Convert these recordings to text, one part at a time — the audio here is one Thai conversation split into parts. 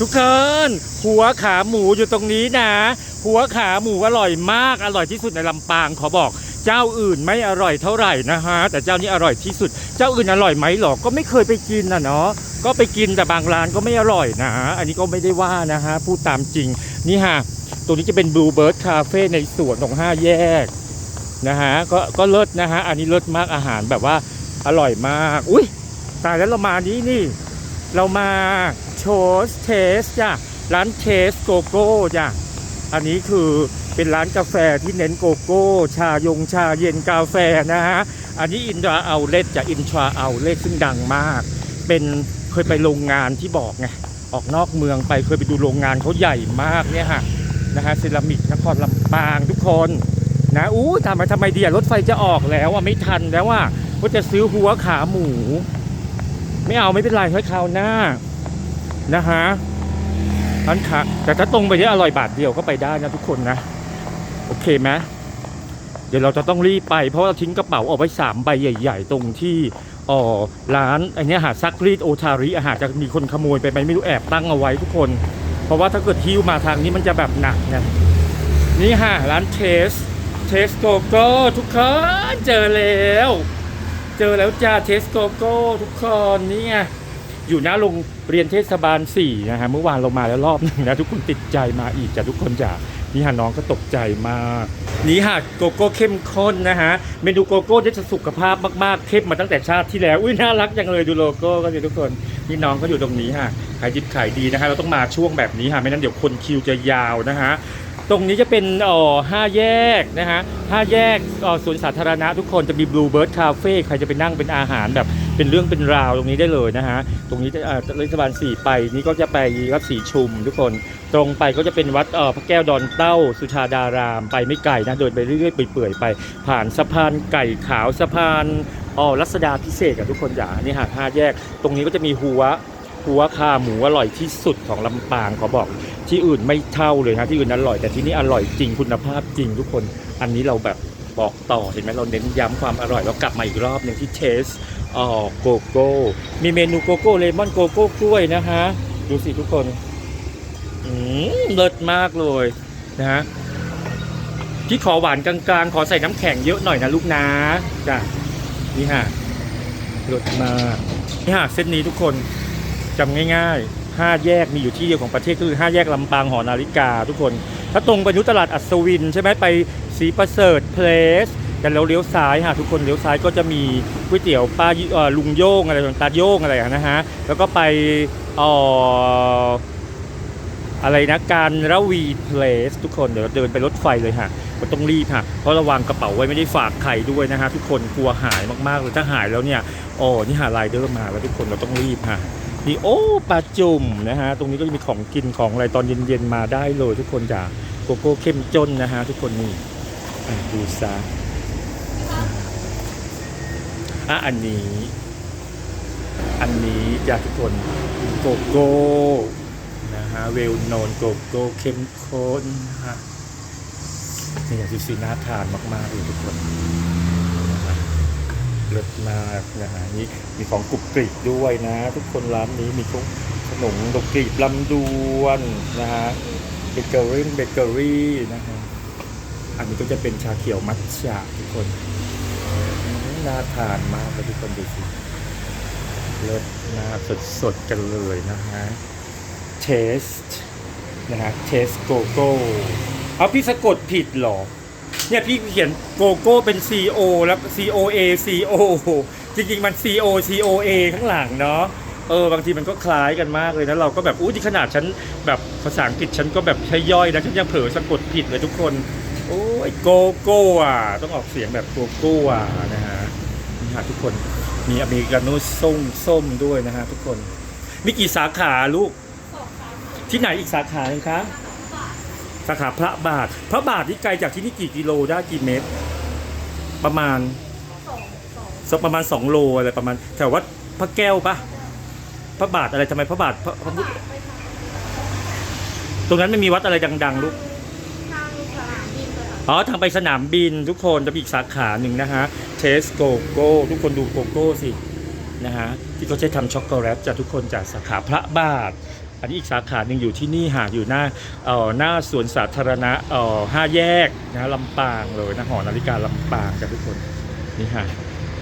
ทุกคนหัวขาหมูอยู่ตรงนี้นะ หัวขาหมูอร่อยมากอร่อยที่สุดในลำปางขอบอก เจ้าอื่นไม่อร่อยเท่าไหร่นะฮะ แต่เจ้านี้อร่อยที่สุด เจ้าอื่นอร่อยไหมหรอก็ไม่เคยไปกินนะเนาะก็ไปกินแต่บางร้านก็ไม่อร่อยนะ อันนี้ก็ไม่ได้ว่านะฮะพูดตามจริงนี่ฮะตรงนี้จะเป็น Blue Bird Cafe ในสวนตรงห้าแยกนะฮะก็ก็เลิศนะฮะอันนี้เลิศมากอาหารแบบว่าอร่อยมาก อุ้ยตายแล้วเรามานี้นี่ เรามาโชสเทสจ้ะร้านเทสโกโก้จ้ะอันนี้คือเป็นร้านกาแฟที่เน้นโกโก้ ชายงชาเย็นกาแฟนะฮะ อันนี้อินทราเอาเลทจะอินทราเอาเลทซึ่งดังมาก เป็นเคยไปโรงงานที่บอกไงออกนอกเมืองไปเคยไปดูโรงงานเขาใหญ่มากเนี่ยฮะนะฮะเซรามิกนครลำปางทุกคนนะอู้ทำไมทำไมเดียรถไฟจะออกแล้วอะไม่ทันแล้วอะว่าจะซื้อหัวขาหมู ไม่เอาไม่เป็นไรให้คราวหน้านะฮะอันค่ะแต่ถ้าตรงไปที่อร่อยบาทเดียวก็ไปได้นะทุกคนนะ โอเคไหมเดี๋ยวเราจะต้องรีบไป เพราะเราทิ้งกระเป๋าเอาไว้สามใบใหญ่ ๆ ตรงที่อ๋อร้านอันนี้หาซักรีดโอชาริอาหารจะมีคนขโมยไปไหมไม่รู้แอบตั้งเอาไว้ทุกคน เพราะว่าถ้าเกิดฮิ้วมาทางนี้มันจะแบบหนักนะนี่ฮะร้านเทสเทสโกโก้ทุกคนเจอแล้ว เจอแล้วจ้าเทสโกโก้ทุกคนนี่ไงอยู่หน้าโรงเรียนเทศบาล4นะฮะเมื่อวานเรามาแล้วรอบหนึงนะทุกคนติดใจมาอีกจ้ะทุกคนจ้ะนี่ฮะน้องก็ตกใจมากนี่ฮะโกโก้เข้มข้นนะฮะเมนูโกโก้ที่จะสุขภาพมากๆเข้มมาตั้งแต่ชาติที่แล้วอุ้ยน่ารักจังเลยดูโลโก้ก็สิทุกคนนี่น้องก็อยู่ตรงนี้ฮะขายดิบขายดีนะฮะเราต้องมาช่วงแบบนี้ฮะไม่นั้นเดี๋ยวคนคิวจะยาวนะฮะ ตรงนี้จะเป็นอ่อห้าแยกนะฮะห้าแยกอ่อสวนสาธารณะทุกคนจะมี Blue Bird Cafe ใครจะไปนั่งเป็นอาหารแบบ เป็นเรื่องเป็นราวตรงนี้ได้เลยนะฮะ ตรงนี้จะเอ่อเทศบาลสี่ไปนี่ก็จะไปวัดศรีชุมทุกคน ตรงไปก็จะเป็นวัดเอ่อพระแก้วดอนเต้า สุชาดารามไปไม่ไกลนะเดินไปเรื่อยๆเปื่อยๆไป ผ่านสะพานไก่ขาวสะพานอ๋อรัศดาพิเศษกับทุกคนอย่านี่ฮะห้าแยก ตรงนี้ก็จะมีหัว หัวขาหมูอร่อยที่สุดของลำปางขอบอก ที่อื่นไม่เท่าเลยฮะที่อื่นอร่อยแต่ที่นี่อร่อยจริงคุณภาพจริงทุกคน อันนี้เราแบบบอกต่อเห็นไหมเราเน้นย้ำความอร่อยเรากลับมาอีกรอบหนึ่งที่เทสอ๋อโกโก้ มีเมนูโกโก้เลมอนโกโก้กล้วยนะฮะดูสิทุกคนอืมเลิศมากเลยนะฮะพี่ขอหวานกลางๆ ขอใส่น้ำแข็งเยอะหน่อยนะลูกนะจ้ะนี่ฮะเลิศมากนี่ฮะเส้นนี้ทุกคนจำง่าย ๆ 5 แยกมีอยู่ที่เดียวของประเทศก็คือ 5 แยกลำปางหอนาฬิกาทุกคน ถ้าตรงไปนุตลาดอัศวินใช่ไหมไปศรีประเสริฐเพลสแต่เราเลี้ยวซ้ายฮะทุกคนเลี้ยวซ้ายก็จะมีก๋วยเตี๋ยวป้าลุงโย่งอะไรต่างตาโย่งอะไรนะฮะแล้วก็ไปอ่ออะไรนะการระวีเพลสทุกคนเดี๋ยวเราเดินไปรถไฟเลยฮะก็ต้องรีบฮะเพราะระวังกระเป๋าไว้ไม่ได้ฝากใครด้วยนะฮะทุกคนกลัวหายมากๆเลยถ้าหายแล้วเนี่ยโอ้นี่หาไรเดอร์มาแล้วทุกคนเราต้องรีบฮะ นี่โอ้ปลาจุ่มนะฮะ ตรงนี้ก็จะมีของกินของอะไรตอนเย็นๆมาได้เลยทุกคนจ้ะโกโก้เข้มจนนะฮะทุกคนนี่ดูซะอะอันนี้ อันนี้จ้ะทุกคนโกโก้นะฮะเวลโนนโกโก้เข้มข้นนะฮะนี่อย่างที่ซีน่าทานมากๆเลยทุกคน ลิศมากนะฮะนี่มีของกรุบกริบด้วยนะ ทุกคนร้านนี้มีของขนมดกกรีบลำดวนนะฮะเบเกอรี่เบเกอรี่นะฮะอันนี้ก็จะเป็นชาเขียวมัทฉะทุกคนน่าทานมากเลยทุกคนดูสิเลิศมากสดๆกันเลยนะฮะเทสนะฮะเทสโกโก้เอาพี่สะกดผิดหรอ เนี่ยพี่เขียนโกโก้เป็น C O แล้ว C O A C O จริงๆมัน C O C O A ข้างหลังเนาะเออบางทีมันก็คล้ายกันมากเลยนะเราก็แบบอู้ที่ขนาดฉันแบบภาษาอังกฤษฉันก็แบบใช้ย่อยนะฉันยังเผลอสะกดผิดเลยทุกคน โอ้ยโกโก้อะต้องออกเสียงแบบโกโก้อะนะฮะนี่ฮะทุกคนมีอเมริกาโน่ส้มส้มด้วยนะฮะทุกคนมีกี่สาขาลูกที่ไหนอีกสาขาหนึ่งคะ สาขาพระบาท พระบาทนี่ไกลจากที่นี่กี่กิโลได้กี่เมตร ประมาณสักประมาณสองโลอะไรประมาณแถววัดพระแก้วปะพระบาทอะไรทำไมพระบาทพระพระพุทธตรงนั้นไม่มีวัดอะไรดัง ๆ ลูกทางสนามบินเลยค่ะอ๋อทางไปสนามบินทุกคนจะมีอีกสาขาหนึ่งนะฮะเทสโกโก้ทุกคนดูโกโก้สินะฮะที่เขาใช้ทำช็อกโกแลตจากทุกคนจากสาขาพระบาท อันนี้อีกสาขาหนึ่งอยู่ที่นี่หากอยู่หน้าเอ่อหน้าสวนสาธารณะเอ่อห้าแยกนะลำปางเลยนะหอนาฬิกาลำปางกันทุกคนนี่ฮะ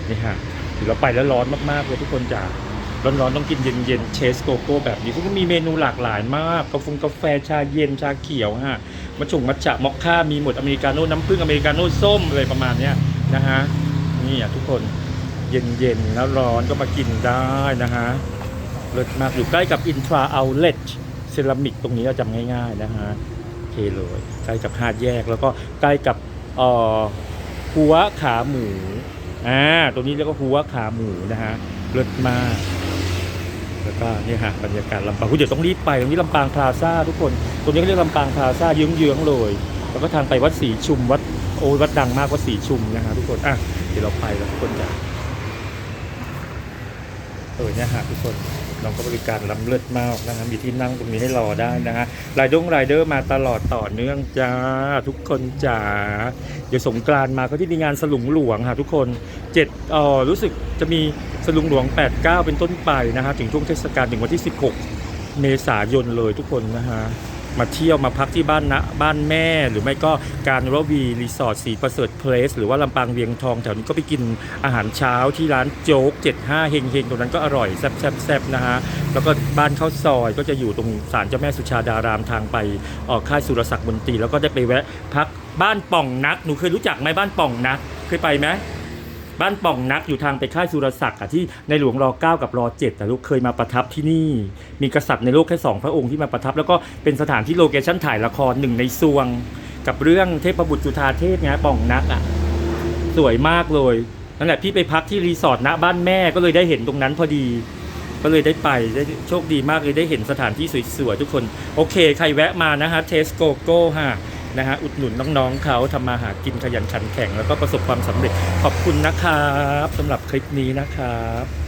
นี่ฮะถือเราไปแล้วร้อนมากๆเลยทุกคนจ๋าร้อนๆต้องกินเย็นๆเชสโกโก้แบบนี้ซึ่งก็มีเมนูหลากหลายมากกาแฟกาแฟชาเย็นชาเขียวฮะมัชงมัชฉะมอคค่ามีหมดอเมริกาโน่น้ำผึ้งอเมริกาโน่ส้มอะไรประมาณเนี้ยนะฮะนี่อะทุกคนเย็นๆแล้วร้อนก็มากินได้นะฮะ เลิศมากอยู่ใกล้กับอินทราเอาเล t เซรามิกตรงนี้เราจำง่ายๆนะฮะโอเคเลยใกล้กับห้าแยกแล้วก็ใกล้กับเอ่อหัวขาหมูอ่าตัวนี้เรียกว่าหัวขาหมูนะฮะเลิศมากแล้วก็เนี่ยฮะบรรยากาศลำปางคุณเดี๋ยวต้องรีบไปตรงนี้ลำปางพลาซ่าทุกคนตรงนี้เขาเรียกลำปางพลาซ่าเยื้องๆเลย แล้วก็ทางไปวัดศรีชุมวัดโอ้ยวัดดังมากวัดศรีชุมนะฮะทุกคนอะเดี๋ยวเราไปแล้วทุกคนจ้ะเออเนี่ยฮะทุกคน น้องก็บริการล้ำเลิศมากนะฮะมีที่นั่งตรงนี้ให้รอได้นะฮะรายดงรายเดอร์มาตลอดต่อเนื่องจ้าทุกคนจ๋าเดี๋ยวสงกรานต์มาก็ที่มีงานสลุงหลวงค่ะทุกคนเจ็ดเออรู้สึกจะมีสลุงหลวง 8 9 เป็นต้นไปนะฮะถึงช่วงเทศกาลถึงวันที่ 16 เมษายนเลยทุกคนนะฮะ มาเที่ยวมาพักที่บ้านนะบ้านแม่ หรือไม่ก็การรวีรีสอร์ทสีประเสริฐเพลส หรือว่าลำปางเวียงทองแถวนี้ก็ไปกินอาหารเช้าที่ร้านโจ๊ก 75 เฮงเฮงตรงนั้นก็อร่อยแซ่บแซ่บแซ่บนะฮะ แล้วก็บ้านข้าวซอยก็จะอยู่ตรงศาลเจ้าแม่สุชาดารามทางไปออกค่ายสุรศักดิ์มนตรีแล้วก็ได้ไปแวะพักบ้านป่องนักหนูเคยรู้จักไหมบ้านป่องนักเคยไปไหม บ้านป่องนักอยู่ทางไปค่ายสุรศักดิ์อะที่ในหลวงรอเก้ากับรอเจ็ดแต่ลูกเคยมาประทับที่นี่ มีกษัตริย์ในโลกแค่สองพระองค์ที่มาประทับ แล้วก็เป็นสถานที่โลเคชั่นถ่ายละครหนึ่งในซวง กับเรื่องเทพบุตรจุฑาเทพไงป่องนักอะสวยมากเลยนั่นแหละพี่ไปพักที่รีสอร์ทณบ้านแม่ก็เลยได้เห็นตรงนั้นพอดี ก็เลยได้ไปได้โชคดีมากเลยได้เห็นสถานที่สวยๆทุกคน โอเค ใครแวะมานะฮะเทสโกโก้ฮะ นะฮะอุดหนุนน้องๆเขาทำมาหากินขยันขันแข็ง แล้วก็ประสบความสำเร็จขอบคุณนะครับสำหรับคลิปนี้นะครับ